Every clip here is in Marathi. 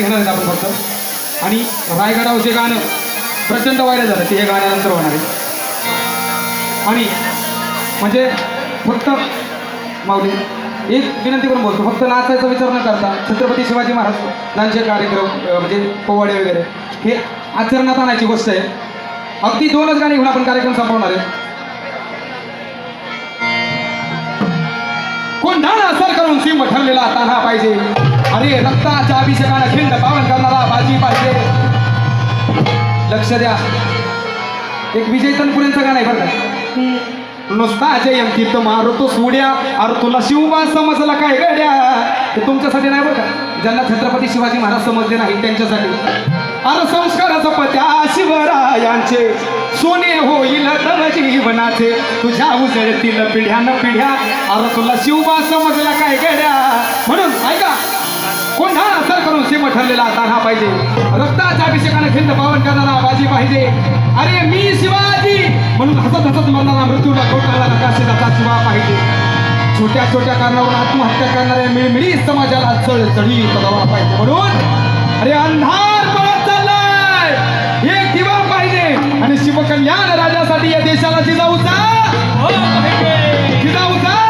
गाणी घेणार आहेत आपण फक्त. आणि रायगडावर जे गाणं प्रचंड व्हायला झालं. ते हे गाण्यानंतर होणार आहे. आणि म्हणजे फक्त माऊली एक विनंती करून बोलतो. फक्त नाचायचा विचार न करता छत्रपती शिवाजी महाराजांचे कार्यक्रम म्हणजे पोवाडे वगैरे हे आचरणात आणायची गोष्ट आहे. अगदी दोनच गाणी घेऊन आपण कार्यक्रम संपवणार आहे. कोंढाणा सर करून सिंह ठरलेला तान्हा पाहिजे. अरे रक्ताच्या अभिषेकानं खिंड पावन करणारा बाजी पाहिजे. लक्ष द्या. एक विजय तनपुरेंचं गाणं आहे बरं? का नुसता जयंती तर मारतो सोड्या अरे तुला शिवबा समजला काय गड्या ते तुमच्यासाठी नाही बरं का? ज्यांना छत्रपती शिवाजी महाराज समजले नाही त्यांच्यासाठी. अरे संस्काराचा पत्या शिवरायांचे सोने होईल तव जीवनाचे तुझ्या उजळतील पिढ्यान पिढ्या. अरे तुला शिवबा समजला काय गड्या म्हणून ऐका. कोंढा सर करून सीम ठरलेला तान्हा पाहिजे. रक्ताच्या अभिषेकाने खिंड पावन करणारा बाजी पाहिजे. अरे मी शिवाजी! म्हणून हसत हसत मरणारा मृत्यूला कोटाला नकाशेचा शिवा पाहिजे. छोट्या छोट्या कारणावरून आत्महत्या करणाऱ्या मिळमिळी समाजाला चळचळी तलावा पाहिजे. म्हणून अरे अंधार पळत चाललाय. एक दिवा पाहिजे. आणि शिवकल्याण राजासाठी या देशाला जिजाऊचा जिजाऊचा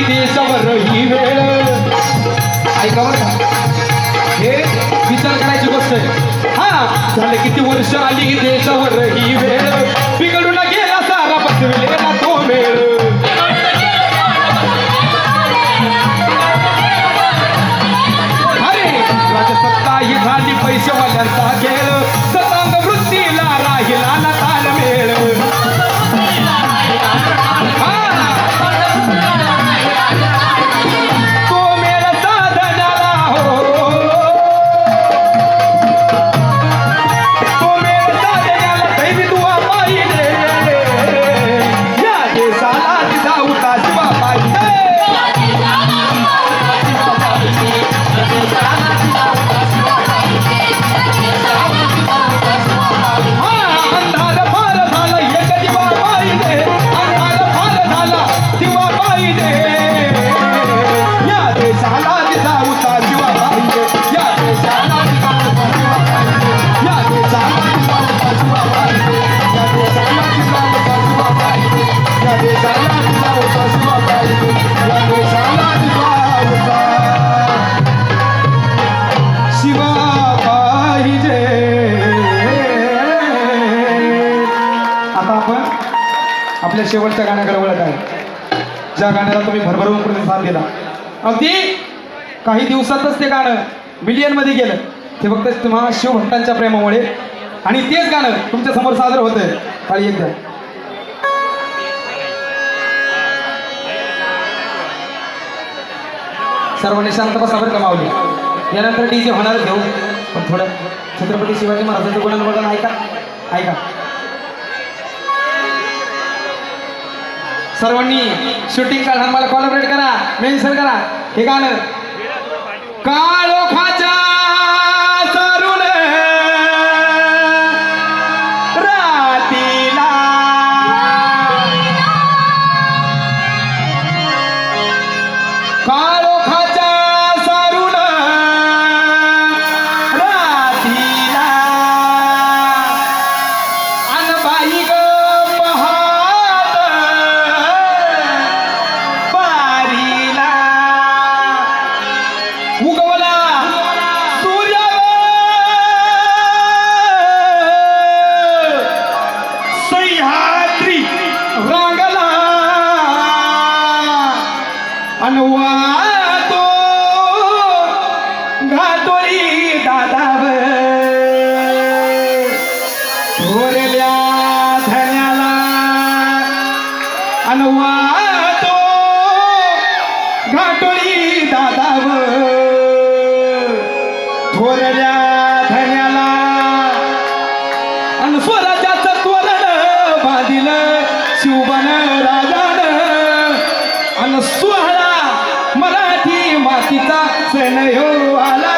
वर्ष आली ही वेळ ऐका बरं हे विचार करायची गोष्ट आहे. हा झाले किती वर्ष आली देशावर ही वेळ बिघडून गेला सारा बसविलेला तो वेळ अरे राजसत्ता ही झाली पैसे वाल्यांचा सतांग आपल्या शेवटच्या गाण्याकडे वळत आहे. ज्या गाण्याला तुम्ही भरभरून प्रतिसाद दिला. अगदी काही दिवसातच ते गाणं मिलियनमध्ये गेलं. ते फक्त तुम्हाला शिवभक्तांच्या प्रेमामुळे. आणि तेच गाणं तुमच्यासमोर सादर होतंय. काळी एकदा सर्वांनी शांत बसावर कमावली यानंतर डी जे होणार घेऊ पण थोडं छत्रपती शिवाजी महाराजांचं गुणन ऐका. ऐका. सर्वांनी शूटिंग काढा मला कॉलबरेट करा. मेन्शन करा. हे गाणं. काळोखात शिवबन राजान अन सोहळा मराठी मातीचा सण हो आला.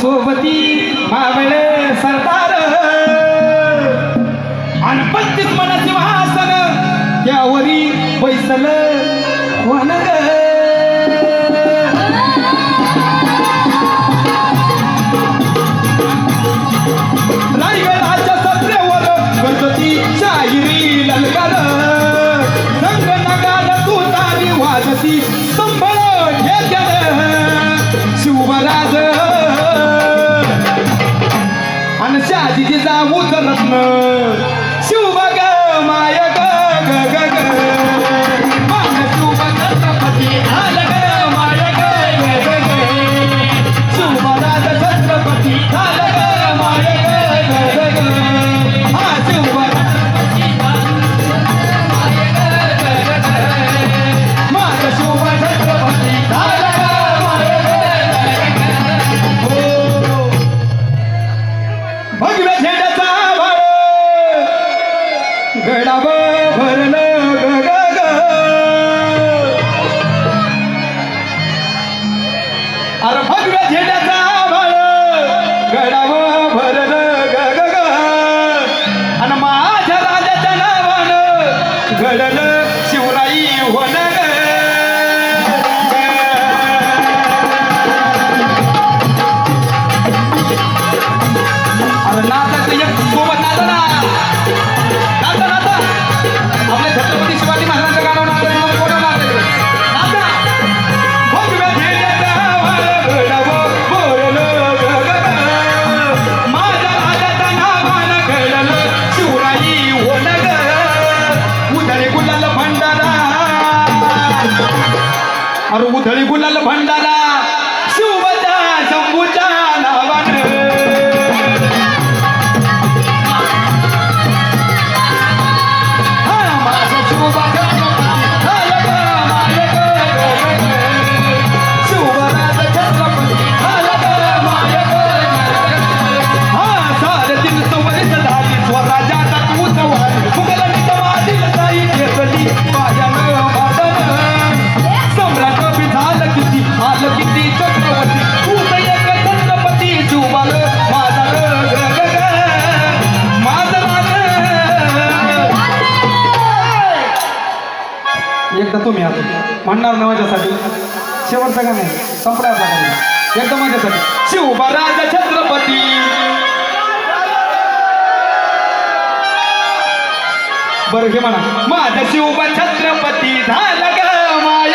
सोबती मावळे सरदार. अनपंचित मन सिंहासन त्यावरी पैसल वन म्हणणार ना माझ्यासाठी. सगळं का नाही संपणार सगळं का एकदम माझ्यासाठी. शिवबराज छत्रपती. बरं घे म्हणा. माझ्या शिवबा छत्रपती झाला ग माय